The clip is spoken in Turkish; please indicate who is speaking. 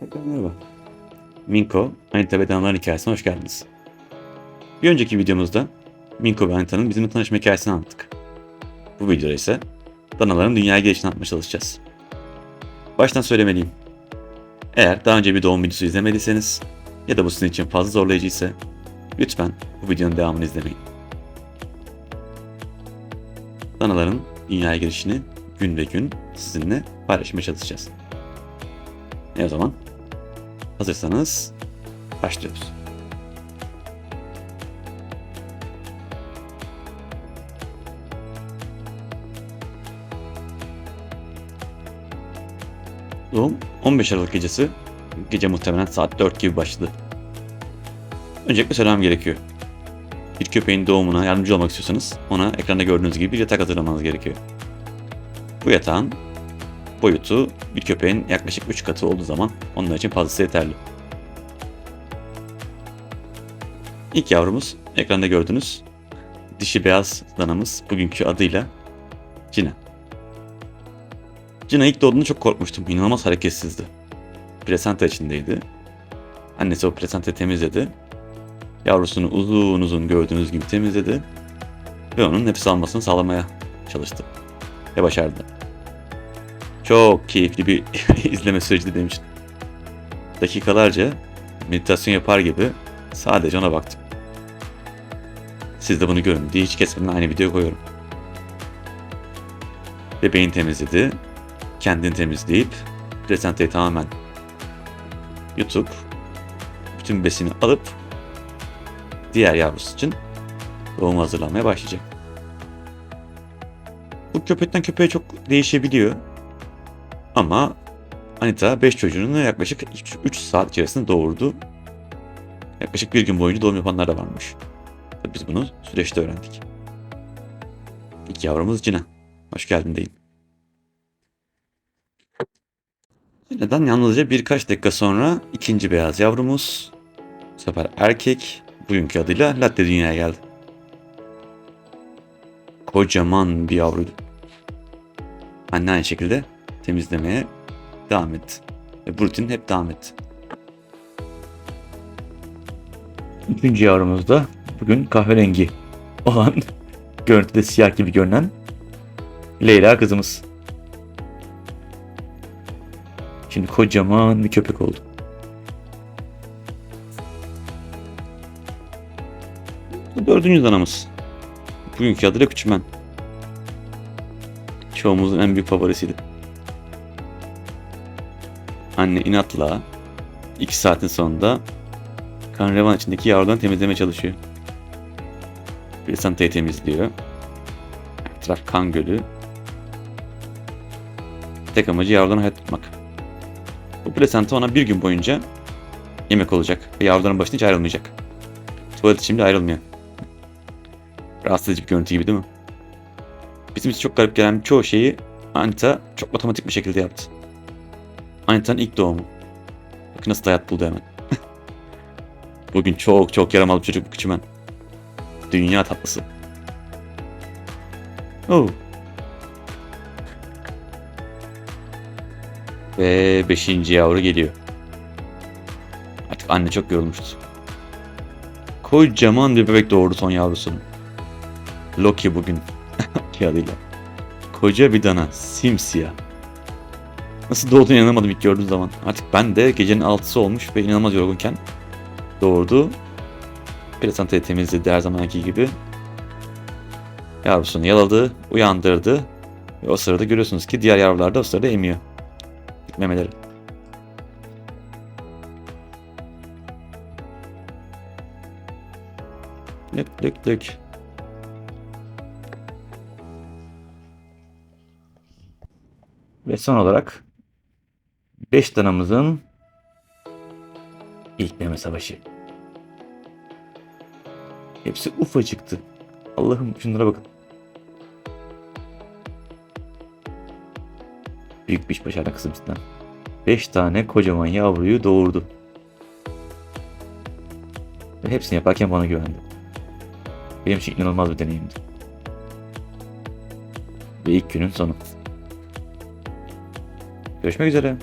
Speaker 1: Tekrar merhaba. Minko, Anita ve Danaların hikayesine hoş geldiniz. Bir önceki videomuzda Minko ve Anita'nın bizimle tanışma hikayesini anlattık. Bu videoda ise Danaların dünyaya gelişini anlatmaya çalışacağız. Baştan söylemeliyim. Eğer daha önce bir doğum videosu izlemediyseniz ya da bu sizin için fazla zorlayıcı ise lütfen bu videonun devamını izlemeyin. Danaların dünyaya gelişini gün ve gün sizinle paylaşmaya çalışacağız. E o zaman hazırsanız başlıyoruz. Doğum 15 Aralık gecesi. Gece muhtemelen saat 4 gibi başladı. Öncelikle söylemem gerekiyor. Bir köpeğin doğumuna yardımcı olmak istiyorsanız ona ekranda gördüğünüz gibi bir yatak hazırlamanız gerekiyor. Bu yatağın boyutu bir köpeğin yaklaşık 3 katı olduğu zaman onlar için fazlası yeterli. İlk yavrumuz ekranda gördüğünüz dişi beyaz danamız bugünkü adıyla Cina. Cina ilk doğduğunda çok korkmuştum. İnanılmaz hareketsizdi. Plasenta içindeydi. Annesi o plasentayı temizledi. Yavrusunu uzun uzun gördüğünüz gibi temizledi. Ve onun nefes almasını sağlamaya çalıştı. Ve başardı. Çok keyifli bir izleme süreciydi benim için. Dakikalarca meditasyon yapar gibi sadece ona baktım. Siz de bunu görün diye hiç kesmeden aynı videoyu koyuyorum. Bebeğin temizledi. Kendini temizleyip plasentayı tamamen yutup bütün besini alıp diğer yavrusu için doğum hazırlanmaya başlayacak. Bu köpekten köpeğe çok değişebiliyor. Ama Anita 5 çocuğunu yaklaşık 3 saat içerisinde doğurdu. Yaklaşık bir gün boyunca doğum yapanlar da varmış. Tabii Biz bunu süreçte öğrendik. İlk yavrumuz Cina. Hoş geldin deyin. Neden yalnızca birkaç dakika sonra ikinci beyaz yavrumuz bu sefer erkek bugünkü adıyla Latte dünyaya geldi. Kocaman bir yavruydu. Anne aynı şekilde temizlemeye devam etti. Ve bu rutin hep devam etti. Üçüncü yavrumuz da bugün kahverengi olan görüntüde siyah gibi görünen Leyla kızımız. Şimdi kocaman bir köpek oldu. Bu dördüncü danamız. Bugünkü adıyla Küçümen. Çoğumuzun en büyük favorisiydi. Anne inatla 2 saatin sonunda kan revan içindeki yavrudan temizlemeye çalışıyor. Plasentayı temizliyor. Etraf kan gölü. Tek amacı yavrudan hayat tutmak. Bu plasenta ona bir gün boyunca yemek olacak ve yavruların başına hiç ayrılmayacak. Tuvalet bile ayrılmıyor. Rahatsız bir görüntü gibi değil mi? Bizim için çok garip gelen çoğu şeyi Anita çok otomatik bir şekilde yaptı. Anita'nın ilk doğumu. Bakın nasıl hayat buldu hemen. Bugün çok çok yaramalı çocuk bu küçümen. Dünya tatlısı. Oh. Ve beşinci yavru geliyor. Artık anne çok yorulmuştu. Kocaman bir bebek doğurdu son yavrusunu. Loki bugün. Ki adıyla. Koca bir dana. Simsiyah. Nasıl doğduğunu inanamadım ilk gördüğüm zaman. Artık ben de gecenin altısı olmuş ve inanılmaz yorgunken doğurdu. Plasentayı temizledi her zamanki gibi. Yavrusunu yaladı, uyandırdı. Ve o sırada görüyorsunuz ki diğer yavrular da o sırada emiyor. Memeleri. Lük lük lük. Ve son olarak 5 danamızın ilk meme savaşı. Hepsi ufacıktı. Allah'ım şunlara bakın. Büyük bir iş başardı kızım cidden. 5 tane kocaman yavruyu doğurdu. Ve hepsini yaparken bana güvendi. Benim için inanılmaz bir deneyimdi. Ve ilk günün sonu. Görüşmek üzere.